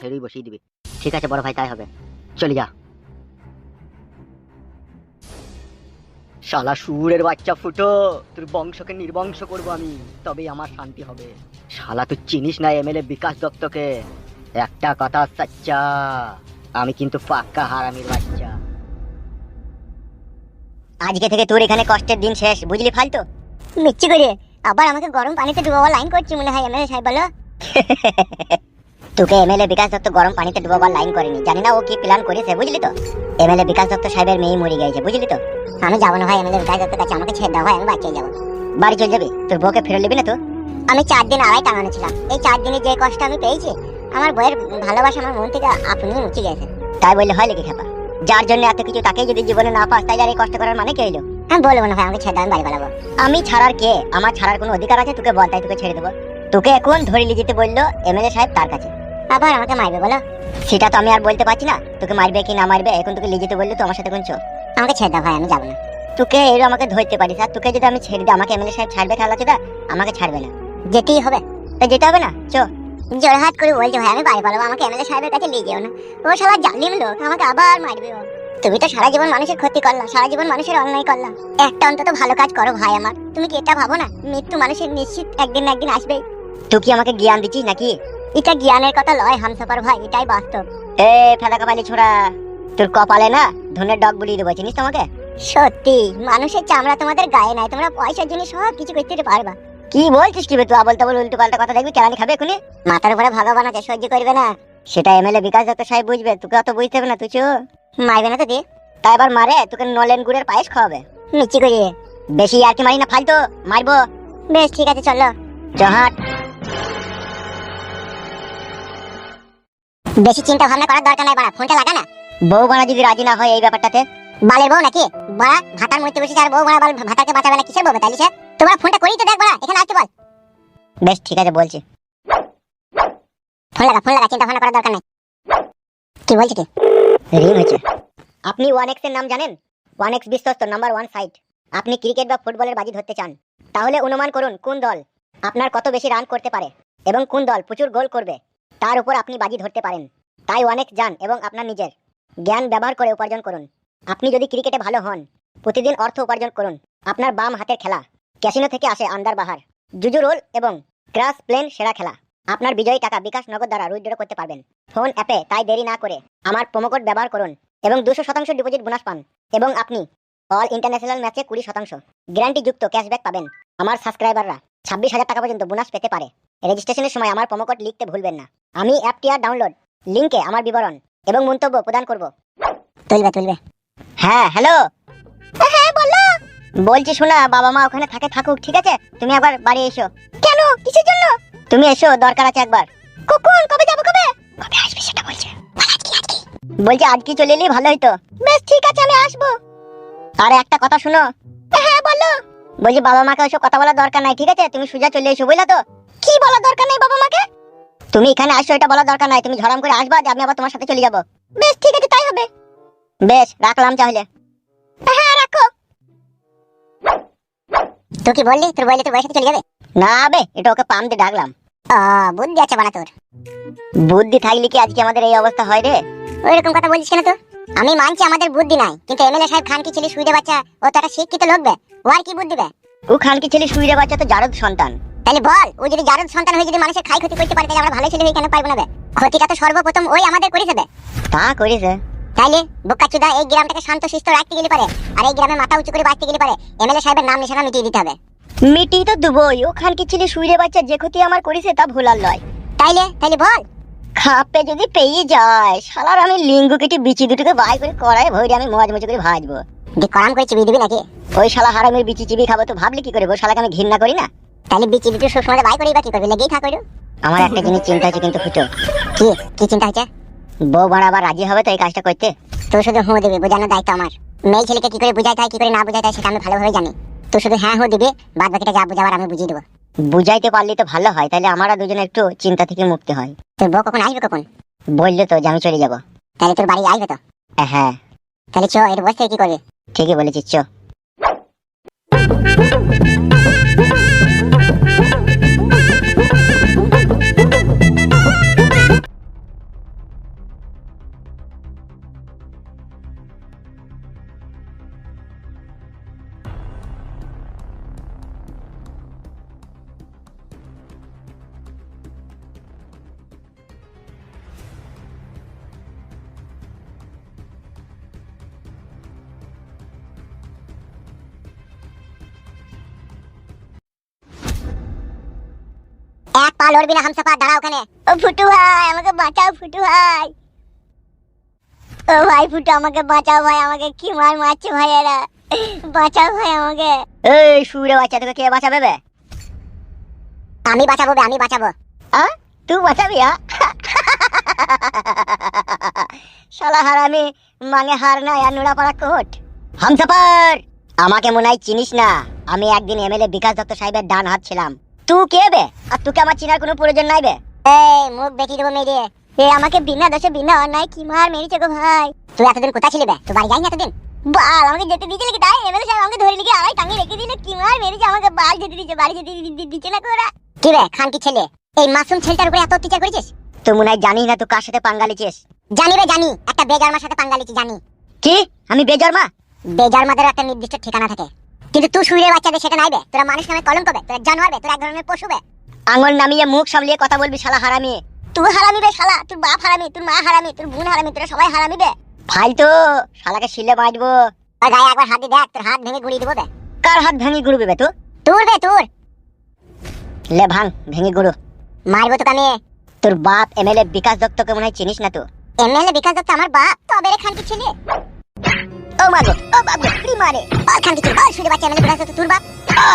ছেড়েই বসিয়ে দিবি। ঠিক আছে বড় ভাই তাই হবে। চলে যা। শালা সুরের বাচ্চা ফুটো তোর বংশকে নির্বংশ করব আমি তবেই আমার শান্তি হবে। শালা তুই চিনিস না এমএলএ বিকাশ দত্তকে? একটা কথা সাচ্চা আমি কিন্তু পাক্কা হারামির বাচ্চা। আজকে থেকে তোর এখানে কষ্টের দিন শেষ বুঝলি ফালতু? মিচ্ছি করে। আবার আমাকে গরম পানিতে ডুবাবার লাইন করছি মনে হয় এমএলএ সাহেব বলো। তোকে এমএলএ বিকাশ দত্ত গরম পানিতে ডুবাবার লাইন করেনি। জানি না ও কি প্ল্যান করেছে, বুঝলি তো? এমএলএ বিকাশ দত্ত সাহেবের মেয়ে মরে গেছে বুঝলি তো? আমি যাব না ভাই এমএলএ বিকাশ দত্তের কাছে, আমাকে ছেড়ে দাও ভাই, আমি বাচ্চায় যাব। বাড়ি চলে যাবি? তোর বউকে ফেরত নিবি না তো? আমি চার দিন আড়াই টাঙানো ছিলাম এই চার দিনে যে কষ্ট আমি পেয়েছি, আমার বইয়ের ভালোবাসা আমার মন থেকে আপনি মুছে গেছে। তাই বললে হয় লেগে খেপা যার জন্য এত কিছু তাকে যদি জীবনে না পাস, তাই আর এই কষ্ট করার মানে কি হইল? আমি বলব না ভাই আমাকে ছেড়ে দাও আমি বাড়ি পালাবো। আমি ছাড়ার কে? আমার ছাড়ার কোনো অধিকার আছে? তোকে বল তাই তোকে ছেড়ে দেবো। তোকে এখন ধরে নিয়ে যেতে বলল এমএলএ সাহেব তার কাছে। আবার আমাকে মারবে বলো? সেটা তো আমি আর বলতে পারছি না। তোকে মারবে কি না মারবে এখন তোকে নিয়ে যেতে বলল তো আমার সাথে কোন চো আমাকে ছেড়ে দাও ভাই আমি যাব না। তোকে এর আমাকে ধরতে পারিস। আর তোকে যদি আমি ছেড়ে দিই আমাকে এমএলএ সাহেব ছাড়বে তাহলে সেটা আমাকে ছাড়বে না। যেতেই হবে। তা যেতে হবে না? চো। জোর হাত করে বলছে ভাই আমি বাড়ি পালাবো আমাকে এমএলএ সাহেবের কাছে নিয়ে যেও না। ও শালা জালিম লোক আমাকে আবার মারবে ও। তুমি তো সারা জীবন মানুষের ক্ষতি করলা সারা জীবন মানুষের অন্যায় করলা। একটা অন্তত ভালো কাজ করো ভাই আমার। তুমি কি এটা ভাবো না? মৃত্যু মানুষের নিশ্চিত একদিন না একদিন আসবেই। তুই কি আমাকে জ্ঞান দিচ্ছিস নাকি? এটা জ্ঞানের কথা লয় হামসাফার ভাই এটাই বাস্তব। এ ফেদা কপালি ছোড়া তোর কপালে না ধনের ডগ বুলিয়ে দেবো চিনিস তোমাকে? সত্যি মানুষের চামড়া তোমাদের গায়ে নাই তোমরা পয়সার জন্য সব কিছু করতে পারবা। কি বলছিস কি বে তুই আবল তাবল উল্টো পাল্টা কথা দেখবি কেরানি খাবে এখনই মাথার উপরে ভগবান আছে সহ্য করবে না। সেটা এমএলএ বিকাশ দত্ত সাহেব বুঝবে তোকে অত বুঝতে হবে না তুই চো মারবে না তো দিয়ে তাই এবার মারে, তোকে নলেন গুড়ের পায়েস খাওয়াবে। মিচি করে। বেশি আর কি মারি না, ফালতো, মারবো। বেশ, ঠিক আছে, চলো। জহাট বেশি চিন্তা ভাবনা করার দরকার নাই, বাড়া, ফোনটা লাগা না। বউ বাড়া যদি রাজি না হয় এই ব্যাপারটাতে। বালের বউ নাকি? বাড়া, ভাতার মধ্যে বসে আর বউ বাড়া ভাতাকে বাঁচাবে না, কিসের বউ তাইলে সে? তোমার ফোনটা করি তো দেখ, বাড়া, এখানে আসতে বল। বেশ, ঠিক আছে, বলছি। ফোন লাগা ফোন লাগা, চিন্তা ভাবনা করার দরকার নাই। কি বলছি কি? আপনি ওয়ান এক্সের নাম জানেন? ওয়ান এক্স বিশ্বস্ত নাম্বার ওয়ান সাইট আপনি ক্রিকেট বা ফুটবলের বাজি ধরতে চান। তাহলে অনুমান করুন, কোন দল আপনার কত বেশি রান করতে পারে এবং কোন দল প্রচুর গোল করবে। তার উপর আপনি বাজি ধরতে পারেন। তাই ওয়ান অনেক যান এবং আপনার নিজের জ্ঞান ব্যবহার করে উপার্জন করুন। আপনি যদি ক্রিকেটে ভালো হন, প্রতিদিন অর্থ উপার্জন করুন আপনার বাম হাতের খেলা। ক্যাসিনো থেকে আসে আন্দার বাহার। জুজু রোল এবং ক্রাস প্লেন সেরা খেলা। আপনার বিজয়ী টাকা বিকাশ নগদ দ্বারা উইথড্র করতে পারবেন। ফোন অ্যাপে তাই দেরি না করে আমার প্রোমোকোড ব্যবহার করুন এবং দুশো শতাংশ ডিপোজিট বোনাস পান এবং আপনি অল ইন্টারন্যাশনাল ম্যাচে কুড়ি শতাংশ। গ্যারান্টি যুক্ত ক্যাশব্যাক পাবেন। আমার সাবস্ক্রাইবাররা ছাব্বিশ হাজার টাকা পর্যন্ত বোনাস পেতে পারে। রেজিস্ট্রেশনের সময় আমার প্রোমোকোড লিখতে ভুলবেন না। আমি অ্যাপটি আর ডাউনলোড লিঙ্কে আমার বিবরণ এবং মন্তব্য প্রদান করব। তুলবে তুলবে হ্যাঁ হ্যালো হ্যাঁ বলো। বলছি শোনা, বাবা মা ওখানে থাকে, থাকুক, ঠিক আছে? তুমি একবার বাড়ি এসো। কেন? কিসের জন্য? তুমি এসো, দরকার আছে একবার। কখন? কবে যাব কবে? কবে আসবে সেটা বলছে। বলছি আজকে চলে এলেই ভালো হইতো। বেশ, ঠিক আছে, আমি আসব। আর একটা কথা শুনো। হ্যাঁ বলো। বলছি, বাবা মাকে ওইসব কথা বলার দরকার নাই, ঠিক আছে? তুমি সোজা চলে এসো, বুঝলা তো? কি বলার দরকার নেই বাবা মাকে? তুমি এখানে আসো, এটা বলার দরকার নাই। তুমি ঝড়াম করে আসবা, যে আমি আবার তোমার সাথে চলে যাব। বেশ, ঠিক আছে, তাই হবে। বেশ, রাখলাম তাহলে। হ্যাঁ রাখো। তো কি বললি? তোর বললি তোর বয়সে চলে যাবে? না বে এটা ওকে পাম দিয়ে ডাকলাম। বুদ্ধি আছে বানা তোর। বুদ্ধি থাকলে কি আজকে আমাদের এই অবস্থা হয় রে? ওইরকম কথা বলছিস কেন তো আমি মানছি আমাদের বুদ্ধি নাই কিন্তু এমএলএ সাহেব খান কি ছেলে বাচ্চা ও তো একটা শিক্ষিত লোক বে ও আর কি বুদ্ধি বে? ও খান কি ছেলে বাচ্চা তো জারদ সন্তান। তাহলে বল ও যদি জারদ সন্তান হয়ে যদি মানুষের খাই ক্ষতি করতে পারে তাহলে আমরা ভালো ছেলে হয়ে কেন পারব না বে? ক্ষতিটা তো সর্বপ্রথম ওই আমাদের করেছে বে। তা করেছে। তাইলে বোকাচুদা এই গ্রামটাকে শান্ত শিষ্ট রাখতে গেলে পারে আর এই গ্রামে মাথা উঁচু করে বাঁচতে গেলে পারে এমএলএ সাহেবের নাম নিশানা মিটিয়ে দিতে হবে। মিটিয়ে তো দেবই ওখান কি ছেলে শুইরে বাচ্চা যে ক্ষতি আমার করেছে তা ভুলার লয় তাইলে তাইলে বল। খাপে যদি পেয়ে যায় শালার আমি লিঙ্গু কেটে বিচি দুটোকে বাই করে কড়াই ভরে আমি মজ মজ করে ভাজবো। যে করাম করে চিবি দিবি নাকি? ওই শালা হারামের বিচি চিবি খাব তো ভাবলি কি করে শালাকে আমি ঘৃণা করি না? তাহলে বিচি দুটো সবসময় বাই করি বা কি করবি? লেগেই থাকো আমার একটা জিনিস চিন্তা হচ্ছে কিন্তু ফুটো। কি? কি চিন্তা হচ্ছে বউ বাড়াবার রাজি হবে তো এই কাজটা করতে? তুই শুধু হুঁ দিবি বোঝানোর দায়িত্ব আমার। মেয়ে ছেলেকে কি করে বুঝাইতে হয় কি করে না বুঝাইতে হয় সেটা আমি ভালোভাবে জানি। তুই শুধু হ্যাঁ হো দিবি বাদ বাকিটা যা বুঝাবার আমি বুঝিয়ে দেবো। বুঝাইতে পারলে তো ভালো হয় তাহলে আমরা দুজনে একটু চিন্তা থেকে মুক্তি হয়। তোর বউ কখন আসবে কখন? বললে তো যে আমি চলে যাব। তাহলে তোর বাড়ি আসবে তো? হ্যাঁ তাহলে চ এর বসে কি করবে? ঠিকই বলেছিস চ। পা লড়বি না হামসাফার দাঁড়া ওখানে। ও ফুটু ভাই আমাকে বাঁচাও ফুটু ভাই। ও ভাই ফুটু আমাকে বাঁচাও ভাই আমাকে কি মার মারছে ভাই এরা। বাঁচাও ভাই আমাকে। এই সুরে বাচ্চা তোকে কে বাঁচাবে বে? আমি বাঁচাবো বে, আমি বাঁচাবো। তুই বাঁচাবি হ্যাঁ শালা হারামি মাঙে হার না আর নোড়া পাড়া কোট। হামসাপার আমাকে মনে হয় চিনিস না আমি একদিন এমএলএ বিকাশ দত্ত সাহেবের ডান হাত ছিলাম। তুই কে বে আর তোকে আমার চিনার কোনো প্রয়োজন নাই বে এই মুখ বেঁকিয়ে দেবো মেরে এ আমাকে বিনা দোষে বিনা অন্যায় কি মার মেরেছে গো ভাই? তুই এতদিন কোথায় ছিলি বে? তুই বাড়ি যাইনি এতদিন? বাল আমাকে যেতে দিয়েছিল কি তাই? এমএলএ সাহেব আমাকে ধরে লিখে আড়াই টাঙিয়ে রেখে দিল কি মার মেরেছে আমাকে বাল যেতে দিচ্ছে বাড়ি যেতে দিচ্ছে না কোরা কি রে খান কি ছেলে? এই মাসুম ছেলেটার উপরে এত অত্যাচার করেছিস? তুই মনে হয় জানিস না তুই কার সাথে পাঙ্গা লিছিস জানি বে জানি। একটা বেজারমার সাথে পাঙ্গা লিছি জানি। কি? আমি বেজর্মা বেজারমাদের একটা নির্দিষ্ট ঠিকানা থাকে। কিন্তু তুই শুয়ে বাচ্চাদের সেটা নাইবে। তোরা মানুষ নামে কলঙ্ক বে তোরা জানোয়ার বে তোরা এক ধরনের পশু বে। আঙুল নামিয়ে মুখ সামলিয়ে কথা বলবি শালা হারামি। তুই হারামি বে শালা তোর বাপ হারামি তোর মা হারামি তোর বোন হারামি তোরা সবাই হারামি বে। ফালতু শালাকে শিলে আর গায়ে একবার হাত দিয়ে দেখ তোর হাত ভেঙে গুড়িয়ে দেবো বে। কার হাত ভেঙে গুড়বে বে তুই তোর বে তোর। লে ভাঙ ভেঙে গুড়ো। মারবো তোকে আমি। তোর বাপ এমএলএ বিকাশ দত্তকে মনে হয় চিনিস না তুই এমএলএ বিকাশ দত্ত আমার বাপ তবে রে খান কি ছেলে। ও মাগো ও বাবু কি মারে? বল খান কি ছেলে বল শুনে বাচ্চা এমএলএ বিকাশ দত্ত তোর বাপ আ,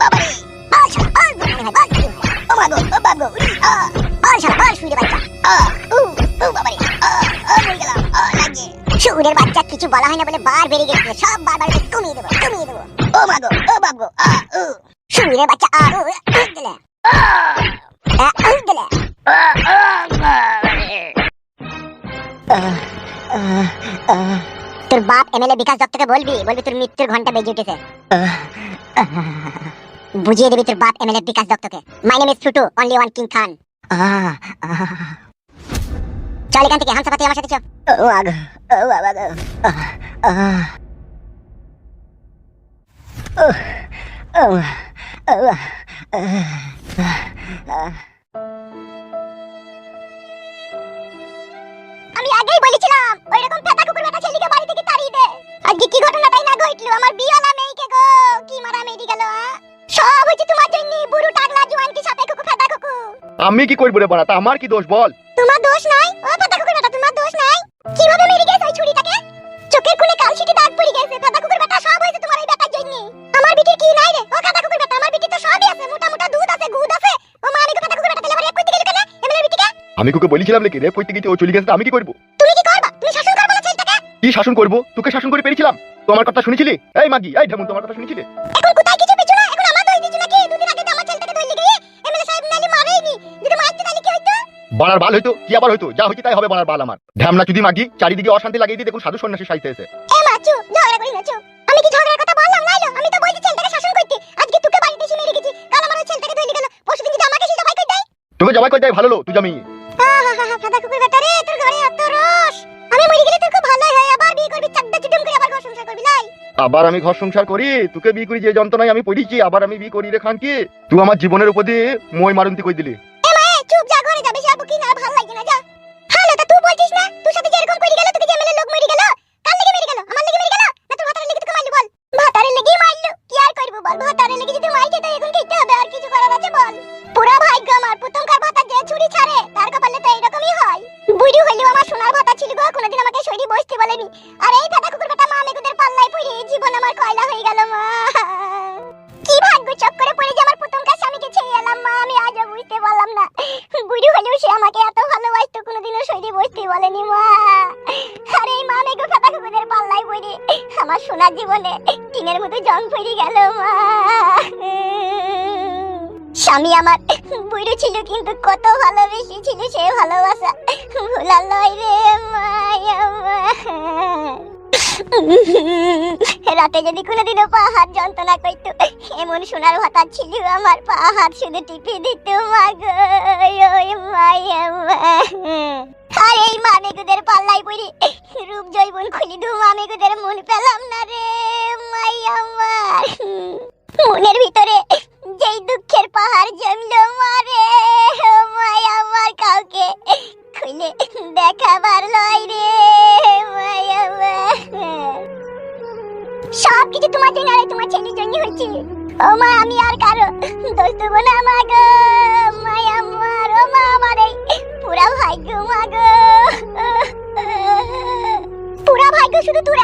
বাবা রে বল শালা বল মনে হয় বল ও মাগো ও বাবু আ, বল শালা বল শুনে বাচ্চা। আ, উ, উ, বাবা রে আ, আ, মরে গেলাম আ, লাগে। শুনের বাচ্চা কিছু বলা হয় না বলে বার বেরিয়ে গেছে সব বার বার কমিয়ে দেবো কমিয়ে দেবো। ও মাগো ও বাবু আ উ। শুনের বাচ্চা আর উ, দিলে আ, উ, দিলে আহ, আহ, আহ, তোর বাপ এমএলএ বিকাশ দত্তকে বলবি বলবি তোর মৃত্যুর ঘণ্টা বেজে উঠেছে। বুঝিয়ে দিবি তোর বাপ MLA Bikash দত্তকে। My name is Flutu only one king Khan চল এখান থেকে হামসাফাতি আমার সাথে চল। ও মাগো ও বাবা গো আহ, আহ, উহ, ও, ও, কুকুর বেটা ছেলেকে বাড়ি থেকে তাড়িয়ে দে। আজকে কি ঘটনাটাই না ঘটলো? আমার বিয়ালা মেয়েকে গো। কি মারা মেয়ে গেল সব তোমার জন্য বুড়ো টাকলা সাথে কুকু ফেটা কুকু। আমি কি করব রে বাড়া? তা আমার কি দোষ বল? তোমার দোষ নাই? ও ফেটা কুকুর বেটা তোমার দোষ নাই? কীভাবে মেরে গেছে ওই ছুরিটাকে? চোখের কোণে কালশিটে দাগ পড়ে গেছে ফেটা কুকুর বেটা সব হয়েছে তোমার এই বেটার জন্য। আমার বিটির কি নাই রে? ও ফেটা কুকুর বেটা আমার বিটি তো সবই আছে মোটা মোটা দুধ আছে গুদ আছে। ও মা আমি ফেটা কুকুর বেটা তেলে বাড়ি কইতে গেল কেন? এমএলএ বিটিকে? আমি তোকে বলেছিলাম নাকি? রে কইতে গেছে ও চলে গেছে আমি কি করব? কি শাসন করব? তোকে শাসন করে পেরেছিলাম। তো আমার কথা শুনেছিলি? এই মাগি এই ঢেমন তোমার কথা শুনেছিলি? এখন কোথায় কিছু পেছো না? এখন আমার দোষ দিচ্ছ নাকি? দুদিন আগে তো আমার ছেলেটাকে ধরলি গিয়ে এমএলএ সাহেব নালি মারেইনি। যদি মারতে তাহলে কি হইতো? বানার বাল হইতো কি আবার হইতো? যা হইছে তাই হবে বানার বাল আমার। ঢ্যামনা যদি মাগি চারিদিকে অশান্তি লাগিয়ে দিয়ে দেখুন সাধু সন্ন্যাসী সাইতে এসে। এ মা চুপ ঝগড়া করি না চুপ আমি কি ঝগড়ার কথা বললাম নাইলো? আমি তো বলছি ছেলেটাকে শাসন করতে। আজকে তোকে বাড়িতে এসে মেরে গেছি। কাল আমার ওই ছেলেটাকে ধরলি গেল। পরশুদিন যদি আমাকে সেটা ভাই কই দেয়? তোকে জবাই করে দেয় ভালো লো তুই জামি আবার আমি ঘর সংসার করি, তোকে বিয়ে করি, যে যন্ত্রণায় আমি পড়িছি, আবার আমি বিয়ে করি রে খান কি তুই আমার জীবনের উপর দিয়ে মই মারন্তি কই দিলি? চুপ যা, ঘরে যা, বেশি কি না ভালো লাগে না, যা। হ্যালো তা তুই বলছিস না? তোর সাথে যে এরকম করে গেল, তোকে যে মেলে লোক মেরে গেল? মতো পড়ে গেল, মা। স্বামী আমার বুড়ো ছিল, কিন্তু কত ভালোবেসে ছিল সে ভালোবাসা। ভোলার লয় রে মায়া রাতে যদি কোনোদিনও পা হাত যন্ত্রণা করতো, এমন সোনার ভাতা ছিল আমার পা হাত শুধু টিপে দিত মাগো ওই মায়া আর এই মামেগুদের পাল্লাই পড়ি রূপ জৈবন খুলি দু মামেগুদের মন পেলাম না রে, মাই আমার। মনের ভিতরে যেই দুঃখের পাহাড় জমলো মারে মাই আমার কাউকে খুলে দেখাবার লয় রে, মাই আমার। সব কিছু তোমার জন্য তোমার ছেলের জন্য হচ্ছে। ও মা, আমি আর কারও দোষ দেবো না মা গো।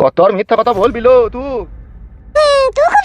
কত আর মিথ্যা কথা বলবিল তু হুম তুই খুব